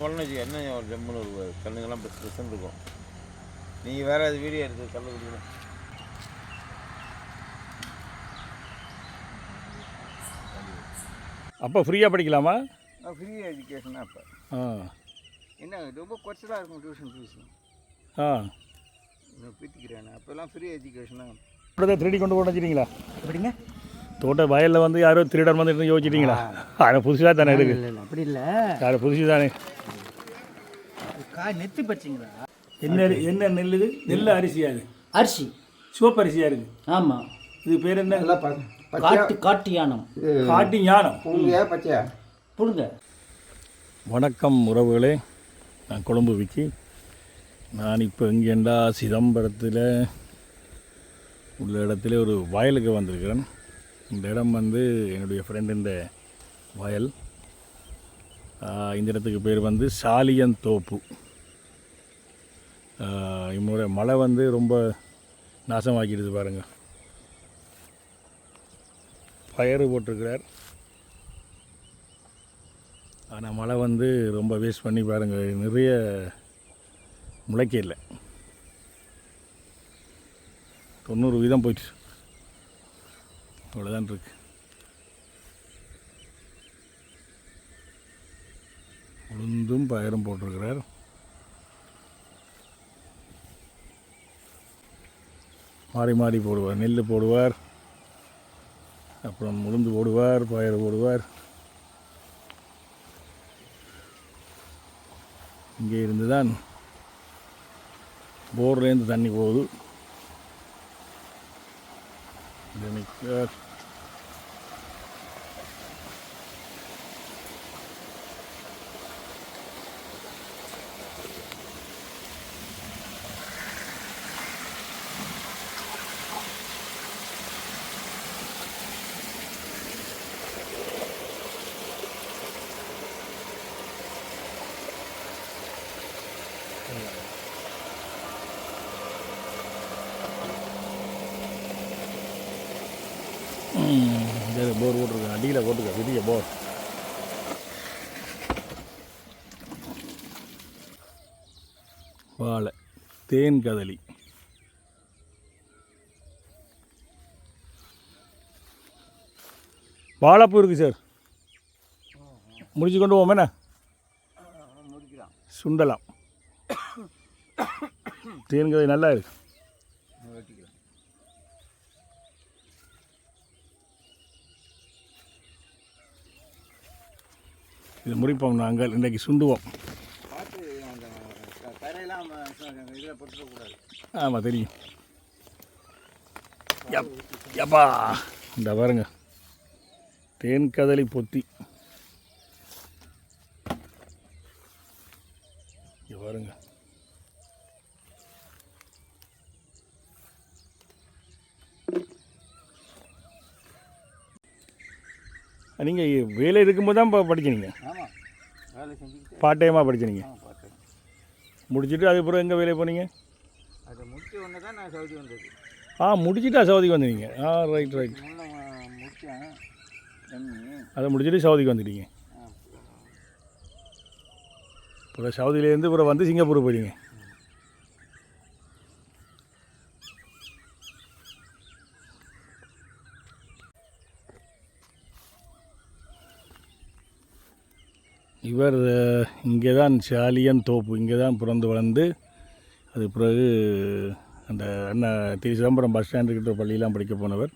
வச்சுக்க என்ன ஒரு ஜம்முன்னு ஒரு கண்ணுங்கெல்லாம் பெருசு பெருசுன்னு இருக்கும் நீங்கள் வேறு அது வீடியோ எடுத்து கண்ணு குடிக்கணும் அப்போ ஃப்ரீயாக படிக்கலாமா? ஃப்ரீ எஜுகேஷனாக இப்போ ஆ. என்ன ரொம்ப குறைச்சலாக இருக்கும் டியூஷன் ஃபீஸ் ஆ. இன்னும் பீத்திக்கிறேன் அப்போல்லாம் ஃப்ரீ எஜுகேஷனாக இப்படி திருடி கொண்டு போட்டு வச்சிட்டீங்களா எப்படிங்க? தோட்ட வயலில் வந்து யாரோ திருடன் வந்து யோசிச்சிட்டீங்களா? அது புதுசாக தானே இருக்கு. இல்லை அப்படி இல்லை. அது புதுசு தானே காய் நெத்தி பச்சிங்களா? என்ன என்ன நெல் இது? நெல் அரிசியா இது? அரிசி. சிவப்பு அரிசியா இருக்கு. ஆமாம் இது பேர் என்ன? காட்டு காட்டு யானம். காட்டி ஞானம் பூங்கையா பச்சையா? புடுங்க வணக்கம் உறவுகளே. நான் கொழும்பு விக்கி. நான் இப்போ இங்கேண்டா சிதம்பரத்தில் உள்ள இடத்துல ஒரு வயலுக்கு வந்திருக்கிறேன். இந்த இடம் வந்து என்னுடைய ஃப்ரெண்டின் வயல். இந்த இடத்துக்கு பேர் வந்து சாலியன் தோப்பு. இம்முறை மழை வந்து ரொம்ப நாசமாக்கிடுது பாருங்கள் பயறு போட்டிருக்கிறார். ஆனால் மழை வந்து ரொம்ப வேஸ்ட் பண்ணி பாருங்கள் நிறைய முளைக்க இல்லை. தொண்ணூறு வீதம் போயிடுச்சு. அவ்வளோதான் இருக்கு. உளுந்தும் பயிரும் போட்டிருக்கிறார். மாறி மாறி போடுவார். நெல் போடுவார். அப்புறம் உளுந்து போடுவார் பயிர் போடுவார். இங்கே இருந்து தான் போர்லேருந்து தண்ணி போகுது. இது நிக்க- ம், இந்த போர் போட்டிருக்கேன் அடியில் போட்டிருக்கேன் பெரிய போர் வாழை தேன் கதலி. வாழைப்பூ இருக்குது சார். முடிச்சு கொண்டு போவோம் முடிக்கலாம் சுண்டலாம். தேன் கதை நல்லா இருக்கு. இதை இது முடிப்போம் நாங்கள். இன்றைக்கு சுண்டுவோம் பார்த்து அந்த க- கரையெல்லாம் இதில் போட்டுறக்கூடாது ஆமாம் தெரியும். யப்பா. இந்த பாருங்க. தேன் கதலி பொத்தி. பாருங்க. நீங்கள் வேலை இருக்கும்போது தான் செஞ்சுக்கிட்டு. பார்ட் டைமாக பார்த்தேன் முடிச்சுட்டு அதுக்கப்புறம் எங்கே வேலை போனீங்க? அதை முடிச்ச உடனே தான் நான் சவுதி வந்தது. ஆ முடிச்சுட்டா சவுதிக்கு வந்தீங்க ஆ ரைட் ரைட் எம்மி அதை முடிச்சுட்டு சவுதிக்கு வந்துட்டீங்க. அப்புறம் சவுதியிலேருந்து அப்புறம் வந்து சிங்கப்பூர் போயிட்டீங்க. இவர் இங்கே தான் சாலியன் தோப்பு இங்கே தான் பிறந்து வளர்ந்து அது பிறகு அந்த அண்ணன் திரு சிதம்பரம் பஸ் ஸ்டாண்டுக்கிட்ட பள்ளியெலாம் படிக்க போனவர்.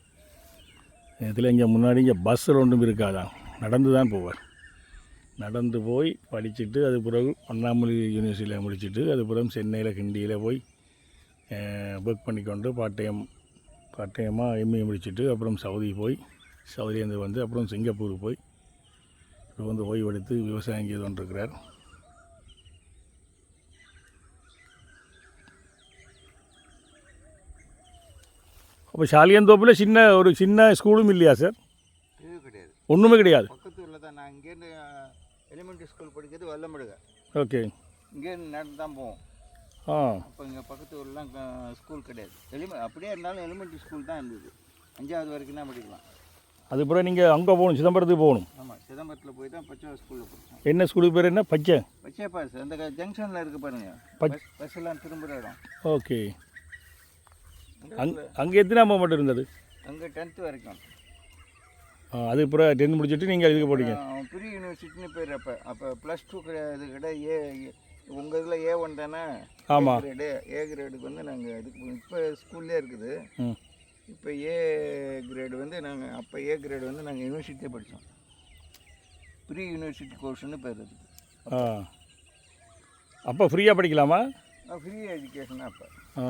இதில் இங்கே முன்னாடி இங்கே பஸ்ஸில் ஒன்றும் இருக்காதான் நடந்து தான் போவார். நடந்து போய் படிச்சுட்டு அது பிறகு அண்ணாமலை யூனிவர்சிட்டியில் முடிச்சுட்டு அது பிறகு சென்னையில் கிண்டியில் போய் ஒர்க் பண்ணிக்கொண்டு பார்ட் டைம் பார்ட் டைமாக எம்ஏ முடிச்சுட்டு அப்புறம் சவுதி போய் சவுதியிலேருந்து வந்து அப்புறம் சிங்கப்பூர் போய் இப்போ வந்து ஓய்வெடுத்து விவசாயம் செய்து கொண்டிருக்கிறார். அப்போ சாலியந்தோப்பில் சின்ன ஒரு சின்ன ஸ்கூலும் இல்லையா சார் கிடையாது. ஒன்றுமே கிடையாது. பக்கத்து ஊரில் தான் நான் இங்கேருந்து எலிமெண்ட்ரி ஸ்கூல் படிக்கிறது வெள்ளமடுக ஓகே. இங்கேருந்து நடந்து தான் போவோம். ஆ. அப்போ இங்கே பக்கத்து ஊர்லாம் ஸ்கூல் கிடையாது. எலிமெ அப்படியே இருந்தாலும் எலிமெண்ட்ரி ஸ்கூல் தான் இருந்தது. அஞ்சாவது வரைக்கும் தான் படிக்கலாம். அது பிறகு நீங்கள் அங்கே போகணும் சிதம்பரத்துக்கு போகணும். ஆமாம் சிதம்பரத்தில் போய் தான் பச்சை ஸ்கூலில் படித்தோம் என்ன ஸ்கூலுக்கு பேர் என்ன? பச்சை? பச்சை பாஸ் அந்த ஜங்ஷனில் இருக்கு பாருங்க. பச்- பஸ் எல்லாம் திரும்புகிற இடம். ஓகே. அங் அங்கே எத்தனை மட்டும் இருந்தது? அங்கே டென்த்து வரைக்கும். அது பிறகு டென்த் முடிச்சுட்டு நீங்கள் இதுக்கு போட்டீங்க ப்ரீ யூனிவர்சிட்டின்னு பேர் அப்போ அப்போ ப்ளஸ் டூ இது கிட்ட ஏ உங்கள் இதில் ஏ ஒன் தானே? ஆமா. கிரேடு ஏ கிரேடுக்கு வந்து நாங்கள் இதுக்கு இப்போ ஸ்கூல்லே இருக்குது. ம். இப்போ ஏ கிரேடு வந்து நாங்கள் அப்போ ஏ கிரேடு வந்து நாங்கள் யூனிவர்சிட்டியே படித்தோம் ப்ரீ யூனிவர்சிட்டி கோர்ஸ்னு பேர் அதுக்கு ஆ. அப்போ ஃப்ரீயாக படிக்கலாமா? ஃப்ரீ எஜுகேஷன் அப்போ. ஆ.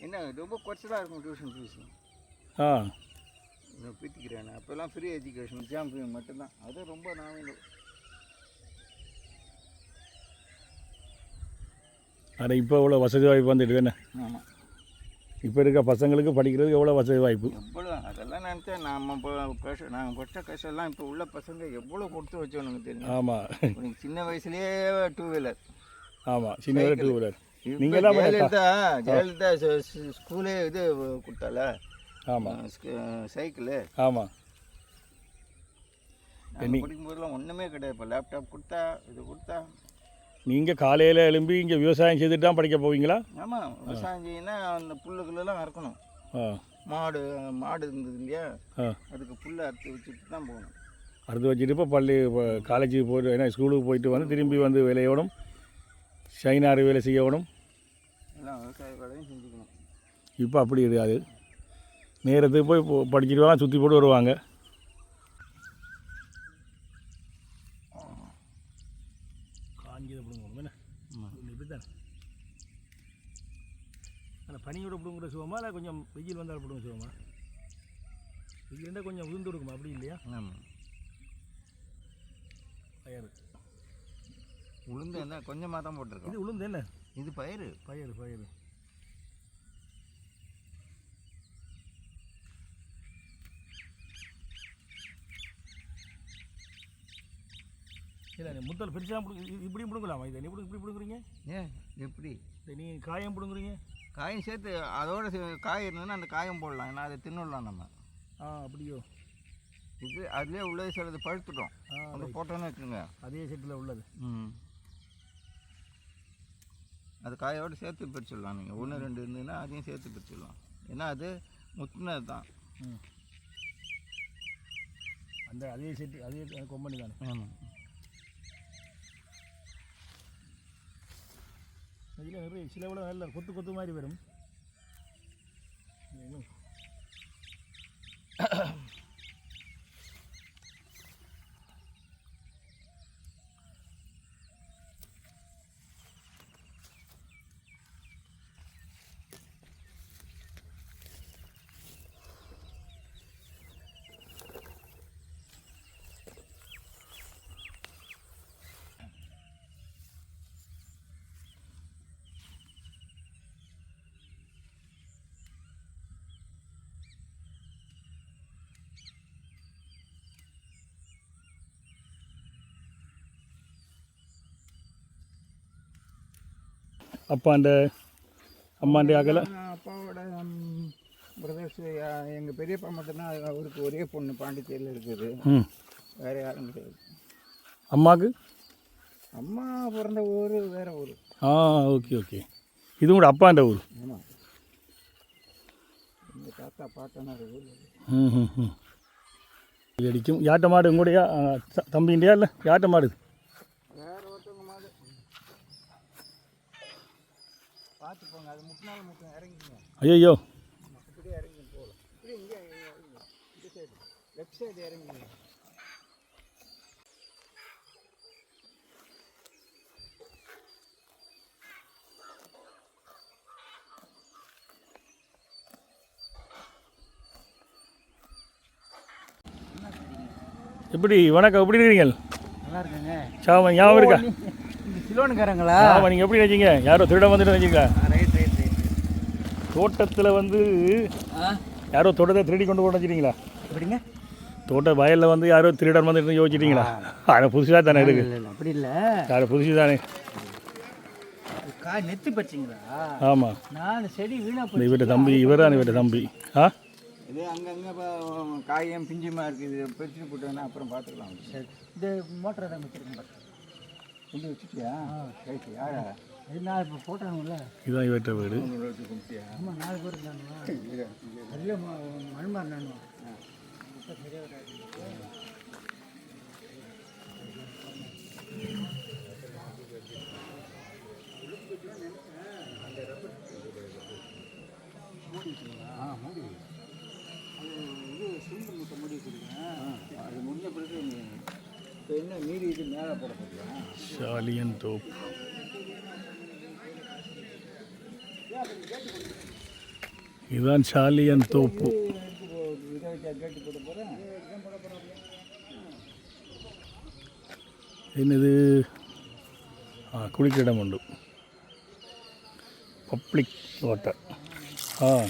என்ன ரொம்ப குறைச்சலாக இருக்கும் டியூஷன் ஃபீஸ் ஆ. நான் பீத்திக்கிறேன் அப்போல்லாம் ஃப்ரீ எஜுகேஷன் எக்ஸாம் ஃபீ மட்டும்தான். அது ரொம்ப நாங்கள் ஆனால் இப்போ எவ்வளோ வசதி வாய்ப்பு வந்துட்டு தானே ஆமாம் இப்போ இருக்க பசங்களுக்கு படிக்கிறதுக்கு எவ்வளோ வசதி வாய்ப்பு? எவ்வளோ அதெல்லாம் நினச்சேன் நம்ம இப்போ கஷ்டம் நாங்கள் பட்ட கஷ்டம்லாம் இப்போ உள்ள பசங்க எவ்வளோ கொடுத்து வச்சோனுங்க தெரியும்? ஆமாம் சின்ன வயசுலேயே டூ வீலர் ஆமாம் சின்ன டூ வீலர் நீங்க நீங்கள் தான் ஜெயலலிதா ஜெயலலிதா ஸ்கூலே இது கொடுத்தால ஆமாம் சைக்கிளு. ஆமாம் படிக்கும்போதெல்லாம் ஒன்றுமே கிடையாது. இப்போ லேப்டாப் கொடுத்தா இது கொடுத்தா நீங்கள் காலையில் எழும்பி இங்கே விவசாயம் செய்துட்டு தான் படிக்க போவீங்களா? ஆமாம் விவசாயம் செய்யினா அந்த புல்லுகளெல்லாம் அறுக்கணும் மாடு மாடு இருந்தது இல்லையா? அதுக்கு புல்லை அறுத்து வச்சுட்டு தான் போகணும். அடுத்து வச்சுட்டு இப்போ பள்ளி காலேஜுக்கு போயிட்டு ஏன்னா ஸ்கூலுக்கு போயிட்டு வந்து திரும்பி வந்து வேலையோடும் ஷைனாறு வேலை செய்யணும். எல்லாம் விவசாய வேலையும் செஞ்சுக்கணும். இப்போ அப்படி இருக்காது நேரத்துக்கு போய் படிச்சுட்டு வாங்க சுற்றி போட்டு வருவாங்க. காஞ்சதை பிடுங்க இப்படித்தான் ஆனால் பனியோட பிடுங்குற சுகமா இல்லை கொஞ்சம் வெயில் வந்தால் பிடுங்க சுகமா வெயில் இருந்தால் கொஞ்சம் உதிர்ந்து இருக்குமா? அப்படி இல்லையா? ஆமாம் பயிர் உளுந்து என்ன? கொஞ்சமாக தான் போட்டிருக்கோம். இது உளுந்து என்ன? இது பயிர் பயிர் பயிர் இல்லை முத்தல் பெருசாக இப்படி பிடுங்கலாமா? இதை இப்படி இப்படி பிடுங்குறீங்க? ஏன் எப்படி? இதை நீ காயம் பிடுங்குறீங்க? காயும் சேர்த்து அதோட காய் இருந்ததுன்னா அந்த காயம் போடலாம் ஏன்னா அதை தின்னுடலாம் நம்ம. ஆ அப்படியோ? இது அதுலேயே உள்ளது சிலது பழுத்துட்டோம் அதை போட்டோன்னு வச்சுக்கோங்க. அதே செட்டில் உள்ளது. ம். அது காயோடு சேர்த்து பிரிச்சிடலாம் நீங்கள் ஒன்று ரெண்டு இருந்ததுன்னா அதையும் சேர்த்து பிரிச்சிடலாம். ஏன்னா அது முத்துனது தான். ம். அந்த அதே செட்டு அதே கொம்பனி தானே? ஆமாம் இதில் நிறைய சில விட நல்ல கொத்து கொத்து மாதிரி வரும். அப்பாண்ட அம்மாண்ட ஆக்கலை அப்பாவோட பிரதர்ஸ் எங்கள் பெரியப்பா மட்டும்தான் அவருக்கு ஒரே பொண்ணு பாண்டிச்சேரியில் இருக்குது. ம். வேறு யாரும் கிடையாது. அம்மாவுக்கு அம்மா பிறந்த ஊர் வேறு ஊர். ஆ ஓகே ஓகே. இது கூட அப்பாண்ட ஊர். ஆமாம் எங்கள் தாத்தா பாட்டனார் ஊர். ம் ம் ம். அடிக்கும் யாட்ட மாடு? உங்களுடைய தம்பிண்டியா இல்லை? யாட்ட மாடு இது? வேறு ஒருத்தவங்க மாடு பார்த்து போங்க அது முட்டினாலும் முட்டும் இறங்கிங்க ஐயோ இப்படியே இறங்கி போகலாம் இப்படி இங்கே இறங்குங்க இந்த சைடு லெஃப்ட் சைடு இறங்குங்க எப்படி வணக்கம் எப்படி இருக்கிறீங்க? நல்லா இருக்குங்க சாம ஞாபகம் இருக்கா? சிலோனுக்காரங்களா? ஆமாம் நீங்கள் எப்படி நினைச்சீங்க? யாரோ திருட வந்துட்டு நினைச்சிங்க தோட்டத்தில் வந்து யாரோ தோட்டத்தை திருடி கொண்டு போய் வச்சுட்டீங்களா? எப்படிங்க? தோட்ட வயலில் வந்து யாரோ திருடன் வந்துட்டு யோசிச்சிட்டீங்களா? அது புதுசாக தானே இருக்கு இல்லை இல்லை அப்படி இல்லை. யார் புதுசு தானே காய் நெத்தி பச்சிங்களா? ஆமாம் நாலு செடி வீணா இந்த இவர்கிட்ட தம்பி இவர் தான் இவர்கிட்ட தம்பி. ஆ? இது அங்கங்கே காயம் பிஞ்சுமா இருக்குது. இது பிரிச்சு போட்டோன்னா அப்புறம் பார்த்துக்கலாம். சரி. இந்த மோட்டரை தான் வச்சுருக்கேன். கொண்டு வச்சுட்டியா? ரைட்டு யாரா? நான் இப்போ போட்டானுங்கள இதுதான் இவற்ற வீடு. ஆமாம் நாலு பேர் இருந்தானுங்க நிறைய மண்மார் நானும் அது முடிஞ்ச பிறகு இப்போ என்ன மீறி இது மேலே போட போறியா? சாலியன் தோப்பு. இதுதான் சாலியன் தோப்பு. என்னது? ஆ குளிக்க உண்டு. Public water. ஆ.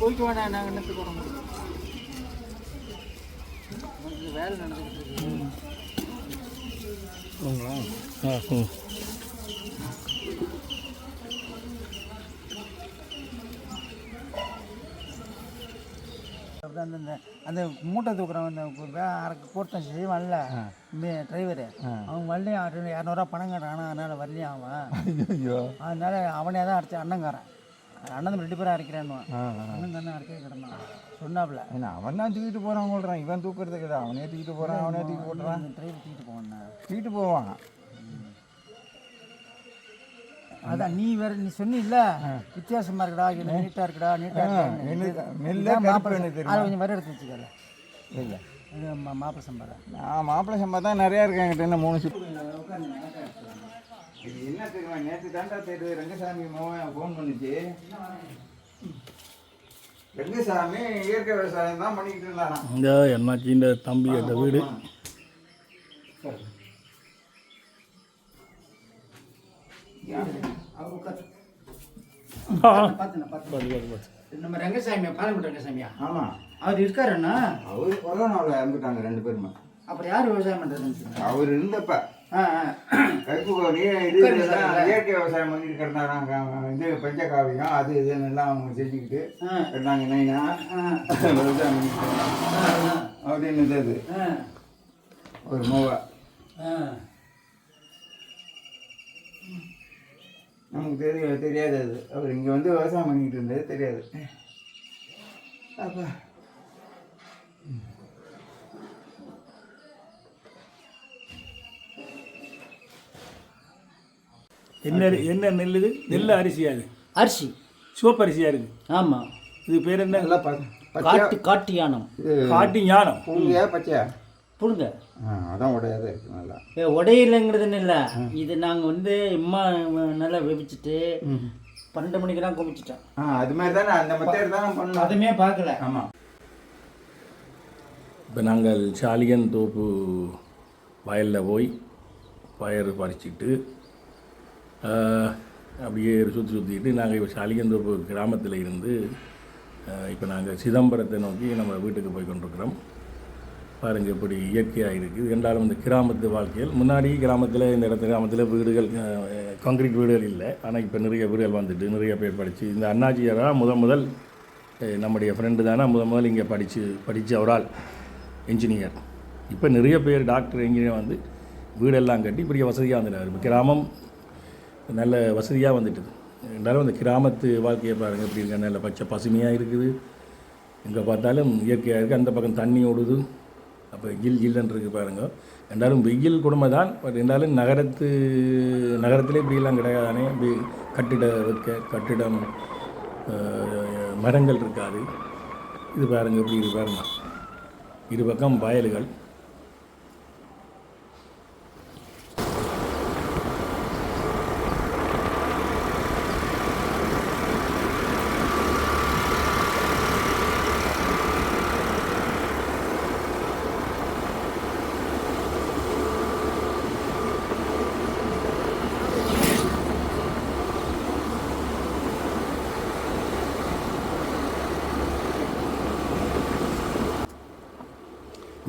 நீங்கள் போயிட்டு வாடா நாங்கள் என்னத்து போட முடியும். வேலை நடந்துக்கிட்டு இருக்கு. அந்த அந்த அந்த மூட்டை தூக்குறவன் அந்த போட்டான் செய்வான்ல டிரைவரு. அவன் வரலையும் இரநூறுவா பணம் கட்டுறான் அதனால் வரலையும் அவன்? ஐயோ. அதனால அவனே தான் அடிச்சு அண்ணங்காரன் அண்ணன் ரெண்டு பேரும் அரைக்கிறான்னுவான் அண்ணன் தானே அரைக்க கிடந்தான். சொன்னாப்புல ஏன்னா அவன் தான் தூக்கிட்டு போகிறான் சொல்கிறான் இவன் தூக்குறது கிடையாது அவனே தூக்கிட்டு போகிறான் அவனே தூக்கி போட்டுறான். அந்த டிரைவர் தூக்கிட்டு போவான் தூக்கிட்டு போவான். அதான் நீ வேற நீ சொன்னில்ல வித்தியாசமா இருக்குடா இது நீட்டா இருக்குடா நீட்டா இருக்குடா கருப்பு மாப்பிள்ளை தெரியும். அதை கொஞ்சம் வர எடுத்து வச்சுக்கல. இல்லை. மாப்பிள்ளை சம்பாரா நான் மாப்பிள்ளை சம்பா தான் நிறையா இருக்கேன் என்கிட்ட என்ன மூணு சுற்று என்ன தெரியுமா நேற்று தாண்டா தெரியுது ரங்கசாமி மோகன் ஃபோன் பண்ணுச்சு. ரங்கசாமி இயற்கை விவசாயம் தான் பண்ணிக்கிட்டு இருந்தாராம். இந்த என்னாச்சின்ற தம்பி அந்த வீடு. நம்ம ரங்கசாமியா? பாலங்குடி ரங்கசாமியா? ஆமாம் அவர் இருக்காருண்ணா அவர் கொரோனாவில் இறந்துட்டாங்க ரெண்டு பேருமே. அப்புறம் யார் விவசாயம் பண்ணுறதுன்னு அவர் இருந்தப்ப. கருப்பு கோணி இது இயற்கை விவசாயம் பண்ணிட்டு கிடந்தாங்க. இது பஞ்சகாவியம் அது இதுன்னு எல்லாம் அவங்க செஞ்சுக்கிட்டு இருந்தாங்க. நைனா விவசாயம் இருந்தாங்க. அப்படின்னு ஆ. ஒரு மூவா. நமக்கு தெரிய தெரியாது அது. அவர் இங்கே வந்து விவசாயம் பண்ணிக்கிட்டு இருந்தது தெரியாது. அப்பா. என்ன என்ன நெல் இது நெல் அரிசியா இது அரிசி. சிவப்பு அரிசியா இருக்கு? ஆமாம் இது பேர் என்ன? நல்லா காட்டு காட்டு யானம். காட்டி ஞானம் புழுங்கியா பச்சையா? புடுங்க ஆ அதான் உடையாத இருக்கு நல்லா. ஏ, உடையிலங்கிறதுன்னு இல்லை? இது நாங்கள் வந்து இம்மா நல்லா வெவிச்சிட்டு பன்னெண்டு மணிக்கு தான் குமிச்சிட்டோம் ஆ அது மாதிரி தானே அந்த மெத்தேட் தானே பண்ணணும். அதுமே பார்க்கல. ஆமாம் இப்போ நாங்கள் சாலியன் தோப்பு வயலில் போய் பயிர் பறிச்சிட்டு ஆஹ், அப்படியே சுற்றி சுற்றிட்டு நாங்கள் இப்போ சாலியன் கிராமத்தில் இருந்து இப்போ நாங்கள் சிதம்பரத்தை நோக்கி நம்ம வீட்டுக்கு போய் கொண்டிருக்கிறோம். பாருங்கள் இப்படி இயற்கையாக இருக்குது. என்றாலும் இந்த கிராமத்து வாழ்க்கையில் முன்னாடி கிராமத்தில் இந்த இடத்து கிராமத்தில் வீடுகள் கான்கிரீட் வீடுகள் இல்லை. ஆனால் இப்போ நிறைய வீடுகள் வந்துட்டு நிறைய பேர் படித்து இந்த அண்ணாச்சியாராக முதல் முதல் நம்முடைய ஃப்ரெண்டு தானே? முதல் முதல் இங்கே படித்து படித்த அவரால் இன்ஜினியர் இப்போ நிறைய பேர் டாக்டர் இன்ஜினியர் வந்து வீடெல்லாம் கட்டி பெரிய வசதியாக வந்துட்டார். இப்போ கிராமம் நல்ல வசதியாக வந்துட்டுது. இருந்தாலும் அந்த கிராமத்து வாழ்க்கையை பாருங்கள் எப்படி இருக்க நல்ல பச்சை பசுமையாக இருக்குது. எங்கே பார்த்தாலும் இயற்கையாக இருக்குது அந்த பக்கம் தண்ணி ஓடுது. அப்போ ஜில் ஜில்லுன்னு இருக்குது பாருங்கள் ரெண்டாலும் வெயில் கொடுமை தான். பட் இருந்தாலும் நகரத்து நகரத்திலே இப்படிலாம் கிடையாதானே. இப்படி கட்டிட வைக்க கட்டிடம் மரங்கள் இருக்காது. இது பாருங்க எப்படி இது பாருங்க. இரு பக்கம் வயல்கள்.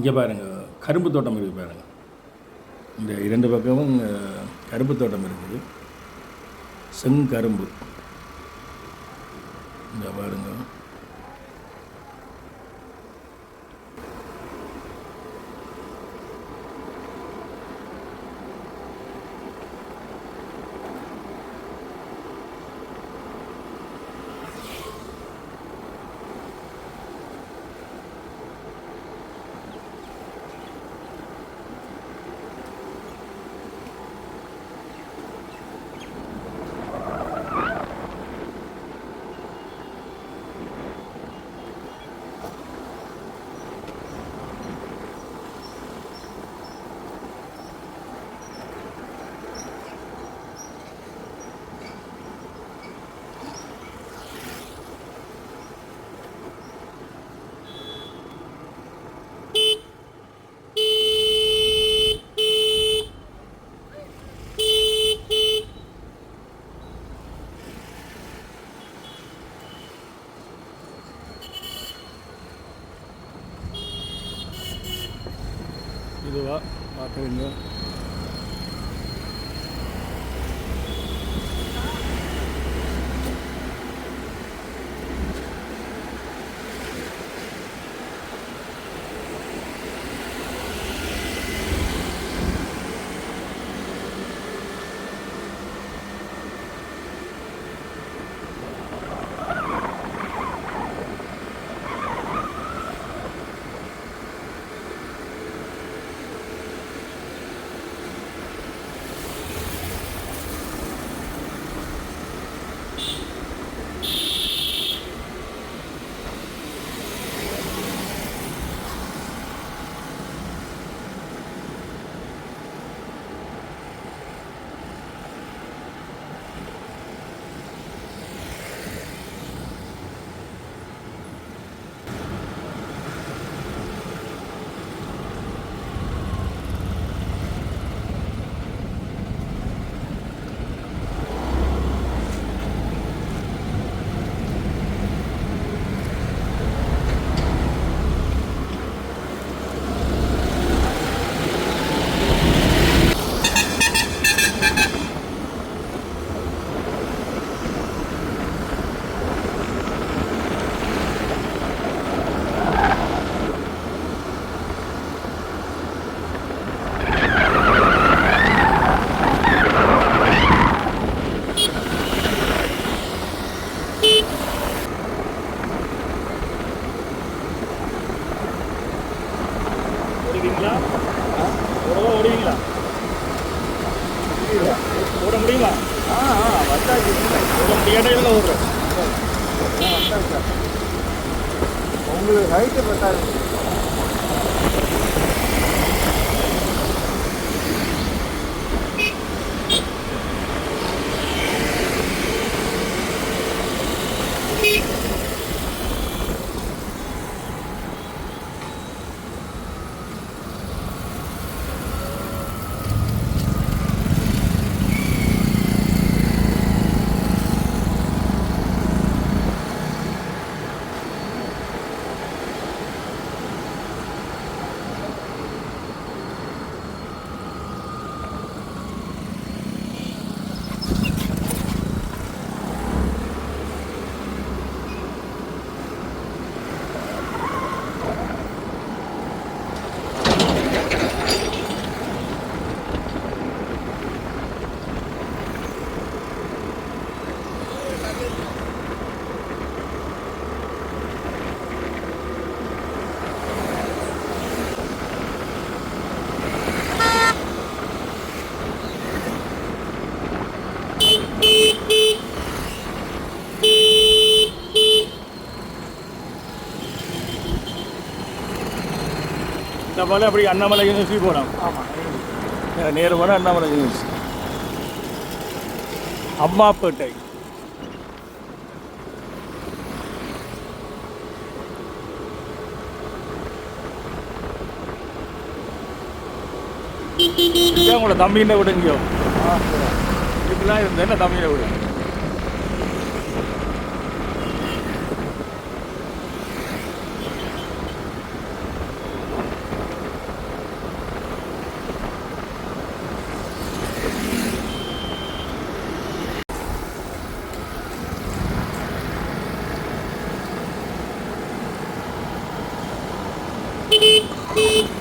இங்கே பாருங்க கரும்பு தோட்டம் இருக்குது பாருங்கள் இந்த இரண்டு பக்கமும் கரும்பு தோட்டம் இருக்குது. செங்கரும்பு. இந்த பாருங்க. போல அப்படி அண்ணாமலை யூனிவர்சிட்டி போகலாம் ஆமாம் நேரு போனால் அண்ணாமலை யூனிவர்சிட்டி அம்மாப்பேட்டை. இதுதான் உங்களோட தம்பியின் விடுங்கயோ இங்கேயோ? இதுக்கெல்லாம் இருந்தேன் என்ன தம்பியை விட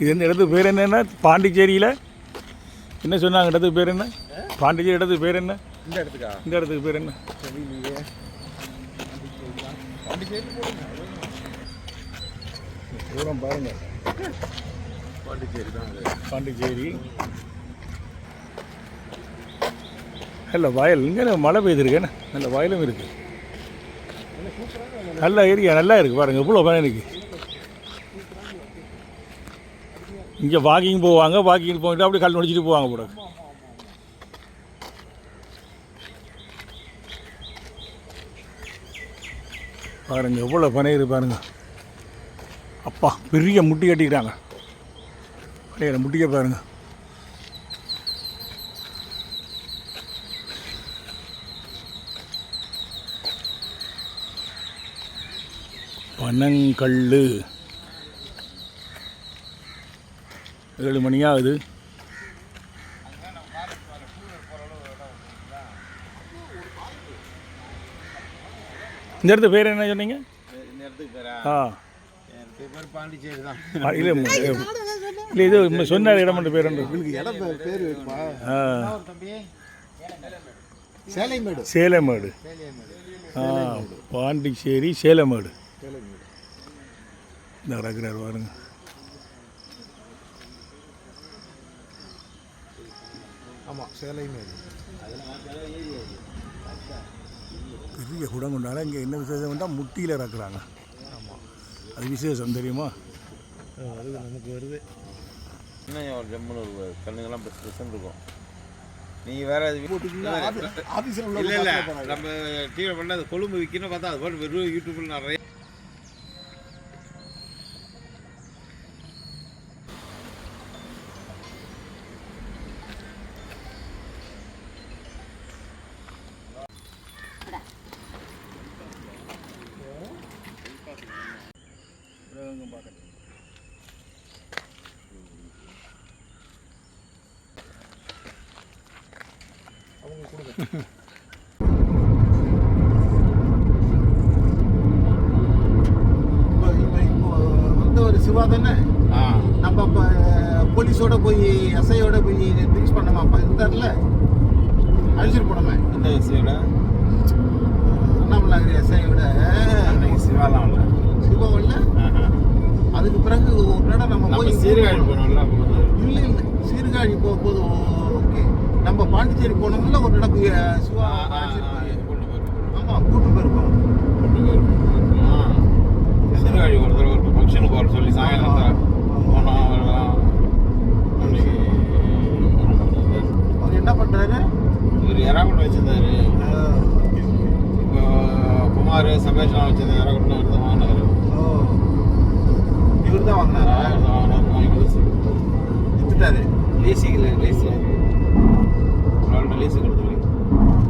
இது இந்த இடத்துக்கு பேர் என்னென்ன? பாண்டிச்சேரியில். என்ன சொன்னாங்க? இடத்துக்கு பேர் என்ன? பாண்டிச்சேரி இடத்துக்கு பேர் என்ன? இந்த இடத்துக்கா? இந்த இடத்துக்கு பேர் என்ன? தூரம் பாருங்க. பாண்டிச்சேரி. தான் பாண்டிச்சேரி நல்ல வயல். இங்கே மழை பெய்திருக்கேன்னு நல்ல வயலும் இருக்குது நல்ல ஏரியா நல்லா இருக்குது பாருங்கள் இவ்வளோ பயன் இருக்குது இங்கே வாக்கிங் போவாங்க வாக்கிங் போயிட்டு அப்படியே கல் நொடிச்சிட்டு போவாங்க போட பாருங்க எவ்வளோ பனையிரு பாருங்க. அப்பா பெரிய முட்டி கட்டிக்கிறாங்க பனையிற முட்டிக்க பாருங்க. பனங்கல்லு. ஏழு மணி ஆகுது. இந்த இடத்து பேர் என்ன சொன்னீங்க? ஆ. பாண்டிச்சேரி தான். இல்லை இல்லை இது இம்ம சொன்ன இடம் மட்டும் பேர் இடம் பேர் ஆ. சேலைமேடு. சேலமேடு. ஆ பாண்டிச்சேரி சேலமேடு. இந்த கிடக்கிறார் பாருங்க. ஆமாம் சேலைமேடு பெரிய குடம் கொண்டாட இங்கே என்ன விசேஷம் வந்தால் முட்டியில் இறக்குறாங்க. ஆமாம் அது விசேஷம் தெரியுமா? அது நமக்கு வருது. இன்னும் ஒரு ஜம்முன்னு ஒரு கண்ணுங்கெல்லாம் பெருசு பெருசுன்னு இருக்கும் நீங்கள் வேற அது ஆஃபீஸில் இல்லை இல்லை. நம்ம டிவியில் பண்ண அது கொழும்பு விற்கணும் பார்த்தா அது பாட்டு வெறும் யூடியூப்பில் நிறைய இப்போ இப்போ இப்போ வந்த ஒரு சிவா தானே? நம்ம இப்போ போலீஸோட போய் எஸ்ஐயோட போய் ட்ரிங்க்ஸ் பண்ணோமா அப்போ இருந்தார்ல அழிச்சிட்டு போனோமே இந்த விஷயோட அண்ணாமலை எஸ்ஐயோட சிவாலாம் இல்லை. சிவாவில் அதுக்கு பிறகு ஒரு நடம் நம்ம போய் சீர்காழி போனோம்ல இல்லை இல்லை. சீர்காழி போகும்போது நம்ம பாண்டிச்சேரி போனோம்ல ஒரு இடம் சிவா ஆமாம் கூட்டு போயிருக்கோம் கூட்டு போயிருக்கோம் சிறுகாழி ஒரு தடவை ஒரு ஃபங்க்ஷனுக்கு போகிற சொல்லி சாயங்காலம் போனோம் அவர்தான் அவர் என்ன பண்ணுறாரு இவர் எறாகுட்டம் வச்சுருந்தாரு. குமார் சபேஷன் வச்சிருந்த எறாகுட்டம் இவர் தான் வாங்கினார். இவர் தான் வாங்கினார்? வாங்கினார். வாங்கினார் வித்துட்டாரு. லேசியில் லேசியில் beleza, gordura?